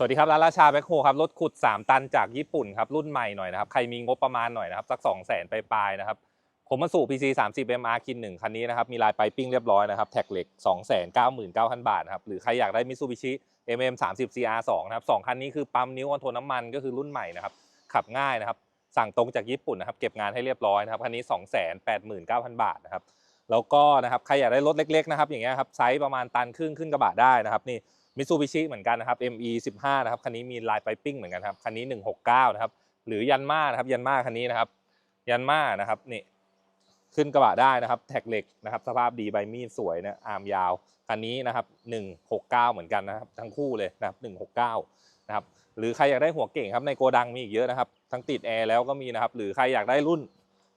สวัสดีครับร้านราชาแบ็คโฮครับรถขุด 3 ตันจากญี่ปุ่นครับรุ่นใหม่หน่อยนะครับใครมีงบประมาณหน่อยนะครับสัก 2 0 0 0 0 0ไปปลายๆนะครับผมมาสู่ PC 30 MR คิน1คันนี้นะครับมีลายไปปิ้งเรียบร้อยนะครับแท็กเหล็ก 299,000 บาทนะครับหรือใครอยากได้ Mitsubishi MM 30 CR 2นะครับสองคันนี้คือปั๊มนิ้วคอนโทรน้ำมันก็คือรุ่นใหม่นะครับขับง่ายนะครับสั่งตรงจากญี่ปุ่นนะครับเก็บงานให้เรียบร้อยนะครับคันนี้ 289,000 บาทนะครับแล้วก็นะครับใครอยากได้รถเล็กๆนะครับอย่างเงี้ยครับไซส์ประมาณตันครึ่งขึ้นกระบะได้นะครับนี่ มิซูบิชิเหมือนกันนะครับ ME 15นะครับคันนี้มีลายไปปิ้งเหมือนกันครับคันนี้ 169นะครับหรือยันมานะครับยันมาคันนี้นะครับ ยันมานะครับนี่ขึ้นกระบะได้นะครับ แท็กเหล็กนะครับ สภาพดีใบมีดสวยนะอาร์มยาวคันนี้นะครับ 169 เหมือนกันนะครับ ทั้งคู่เลยนะครับ169นะครับหรือใครอยากได้หัวเก่งครับในโกดังมีอีกเยอะนะครับ ทั้งติดแอร์แล้วก็มีนะครับ หรือใครอยากได้รุ่น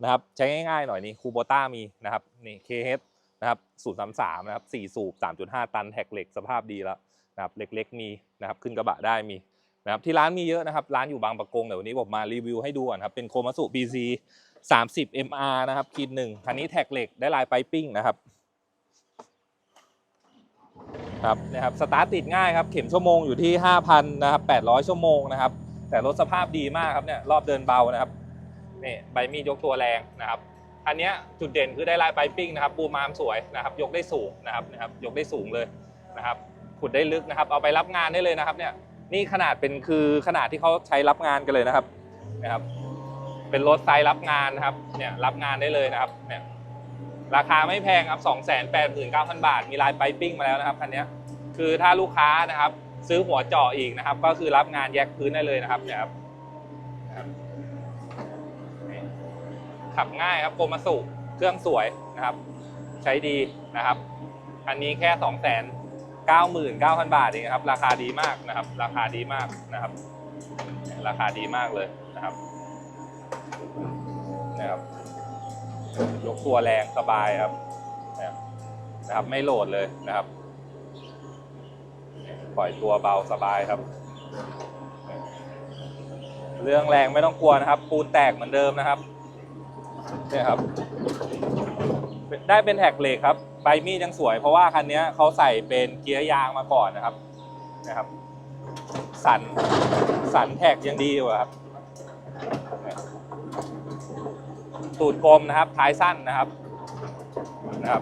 นะครับ ใช้ง่ายๆหน่อยนี่คูโบต้ามีนะครับนี่ KH นะครับ033นะครับ4สูบ3.5ตันแท็กเหล็กสภาพดีแล้วนะครับเล็ก ๆ มีนะครับขึ้นกระบะได้มีนะครับที่ร้านมีเยอะนะครับ ร้านอยู่บางประกงแต่วันนี้ผมมารีวิวให้ดูก่อนครับเป็นโคมาสุ BC 30 MR นะครับคีดหนึ่งคันนี้แท็กเหล็กได้ลายไปปิ้งนะครับครับนะครับสตาร์ทติดง่ายครับ เข็มชั่วโมงอยู่ที่ 5,000นะครับ800 ชั่วโมงนะครับ แต่รถสภาพดีมากครับเนี่ยรอบเดินเบานะครับนี่ใบมีดยกตัวแรงนะครับ อันนี้จุดเด่นคือได้ลายไปปิ้งนะครับบูมาร์มสวยนะครับ ยกได้สูงนะครับนะครับ ยกได้สูงเลยนะครับขุดได้ลึกนะครับ เอาไปรับงานได้เลยนะครับ เนี่ยนี่ขนาดเป็นคือขนาดที่เขาใช้รับงานกันเลยนะครับนะครับ เป็นรถไซส์รับงานนะครับ เนี่ยรับงานได้เลยนะครับ เนี่ยราคาไม่แพงครับ 2 8 9 0 0 0 บาท มีลายไปปิ้งมาแล้วนะครับคันนี้คือถ้าลูกค้านะครับ ซื้อหัวเจาะอีกนะครับ ก็คือรับงานแยกพื้นได้เลยนะครับเนี่ยครับนะครับ ขับง่ายครับโกมาสุเครื่องสวยนะครับ ใช้ดีนะครับ อันนี้แค่ 2 99,000 บาทเองครับ ราคาดีมากนะครับ ราคาดีมากนะครับ ราคาดีมากเลยนะครับนะครับ ยกตัวแรงสบายครับนะครับ ไม่โหลดเลยนะครับ ปล่อยตัวเบาสบายครับ เรื่องแรงไม่ต้องกลัวนะครับ ปูนแตกเหมือนเดิมนะครับ เนี่ยครับ ได้เป็นแท็กเหล็กครับใบมีดยังสวย เพราะว่าคันนี้เขาใส่เป็นเกียร์ยางมาก่อนนะครับนะครับ สันสันแท็กยังดีอยู่ครับตูดกลมนะครับ ท้ายสั้นนะครับนะครับ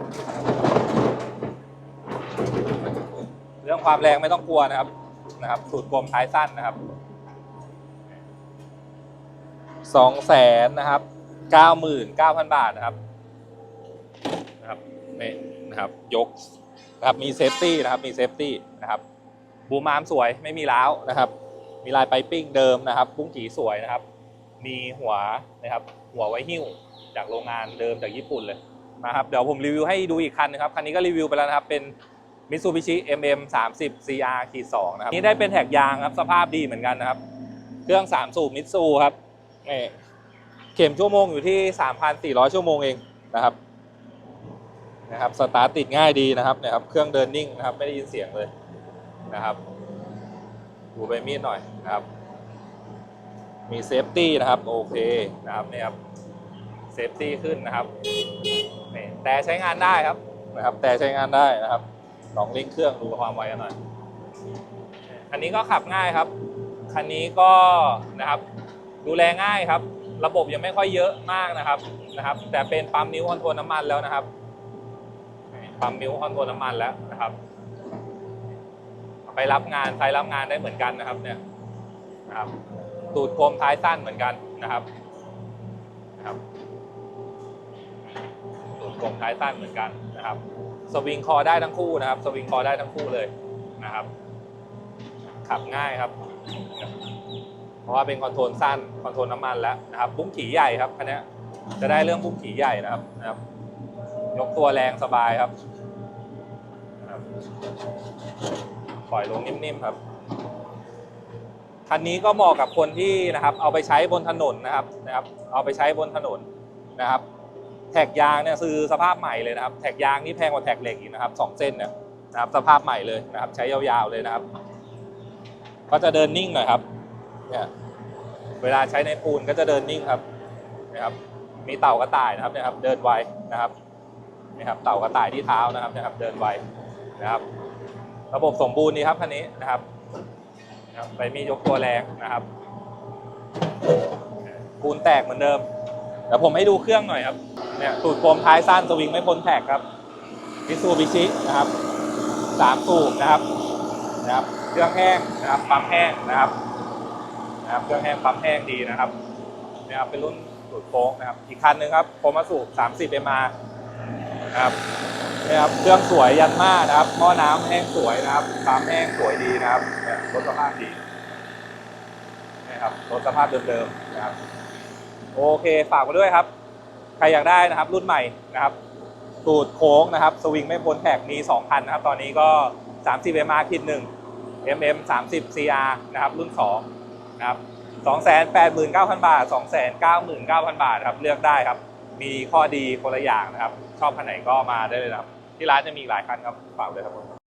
เรื่องความแรงไม่ต้องกลัวนะครับนะครับตูดกลมท้ายสั้นนะครับสองแสนนะครับ เก้าหมื่นเก้าพันบาทนะครับนะครับนี่นะครับยกนะครับมีเซฟตี้นะครับมีเซฟตี้นะครับบูมาร์มสวยไม่มีล้าวนะครับ มีลายไปปิ้งเดิมนะครับปุ้งกีสวยนะครับ มีหัวนะครับ หัวไว้หิ้วจากโรงงานเดิมจากญี่ปุ่นเลยนะครับเดี๋ยวผมรีวิวให้ดูอีกคันนะครับคันนี้ก็รีวิวไปแล้วนะครับเป็น Mitsubishi MM 30 CR ขีด2นะครับ นี่ได้เป็นแท็กยางครับ สภาพดีเหมือนกันนะครับ เครื่อง 3 สูบมิตซูครับนี่ ข็มชั่วโมงอยู่ที่ 3,400 ชั่วโมงเองนะครับนะครับสตาร์ทติดง่ายดีนะครับนะครับ เครื่องเดินนิ่งนะครับ ไม่ได้ยินเสียงเลยนะครับ ดูใบมีดหน่อยนะครับ มีเซฟตี้นะครับโอเคนะครับเนี่ยครับเซฟตี้ขึ้นนะครับนี่แต่ใช้งานได้ครับนะครับ แต่ใช้งานได้นะครับลองลิงเครื่องดูความไวกันหน่อยคันนี้ก็ขับง่ายครับ คันนี้ก็นะครับ ดูแลง่ายครับ ระบบยังไม่ค่อยเยอะมากนะครับนะครับ แต่เป็นปั๊มนิ้วคอนโทรลน้ำมันแล้วนะครับปั๊มมิวคอนโทรลน้ำมันแล้วนะครับ ไปรับงานใช้รับงานได้เหมือนกันนะครับ เนี่ยนะครับตูดกลมท้ายสั้นเหมือนกันนะครับนะครับตูดกลมท้ายสั้นเหมือนกันนะครับ สวิงคอได้ทั้งคู่นะครับ สวิงคอได้ทั้งคู่เลยนะครับ ขับง่ายครับ ราะว่าเป็นคอนโทรลสั้นคอนโทรลน้ำมันแล้วนะครับบุ้งขี่ใหญ่ครับคันนี้จะได้เรื่องบุ้งขี่ใหญ่นะครับนะครับ ยกตัวแรงสบายครับครับปล่อยลงนิ่มๆครับคันนี้ก็เหมาะกับคนที่นะครับ เอาไปใช้บนถนนนะครับนะครับ เอาไปใช้บนถนนนะครับ แท็กยางเนี่ยคือสภาพใหม่เลยนะครับ แท็กยางนี่แพงกว่าแท็กเหล็กอีกนะครับสองเส้นเนี่ยนะครับ สภาพใหม่เลยนะครับ ใช้ยาวๆเลยนะครับ ก็จะเดินนิ่งหน่อยครับ เนี่ยเวลาใช้ในปูนก็จะเดินนิ่งครับนะครับ มีเต่ากระต่ายนะครับนะครับ เดินไวนะครับนะครับ เต่ากระต่ายที่เท้านะครับนะครับ เดินไวนะครับ ระบบสมบูรณ์ดีครับคันนี้นะครับนนะครับใบมียกตัวแรงนะครับปูนแตกเหมือนเดิมเดี๋ยวผมให้ดูเครื่องหน่อยครับเนี่ยสูตรโฟมท้ายสั้นสวิงไม่พ้นแท็กครับมิซูบิชินะครับสามสูบนะครับนะครับ เครื่องแห้งนะครับปั๊มแห้งนะครับ นะครับเครื่องแห้งปั๊มแห้งดีนะครับนะครับเป็นรุ่นสูตรโค้งนะครับ อีกคันหนึ่งครับโคมาสูบ30 m r นะครับนี่ยครับเครื่องสวยยันมานะครับหม้อน้ำแห้งสวยนะครับปั๊มแห้งสวยดีนะครับรถสภาพดีนะครับรถสภาพเดิมๆนะครับ โอเคฝากมาด้วยครับ ใครอยากได้นะครับ รุ่นใหม่นะครับสูตรโค้งนะครับ สวิงไม่พ้นแท็กมี2คันนะครับ ตอนนี้ก็ 30 MR คิด1 MM 30 CR นะครับ รุ่น 2 นะครับ289,000 บาท 299,000 บาทครับเลือกได้ครับ มีข้อดีคนละอย่างนะครับ ชอบคันไหนก็มาได้เลยครับ ที่ร้านจะมีหลายคันครับฝากด้วยครับผม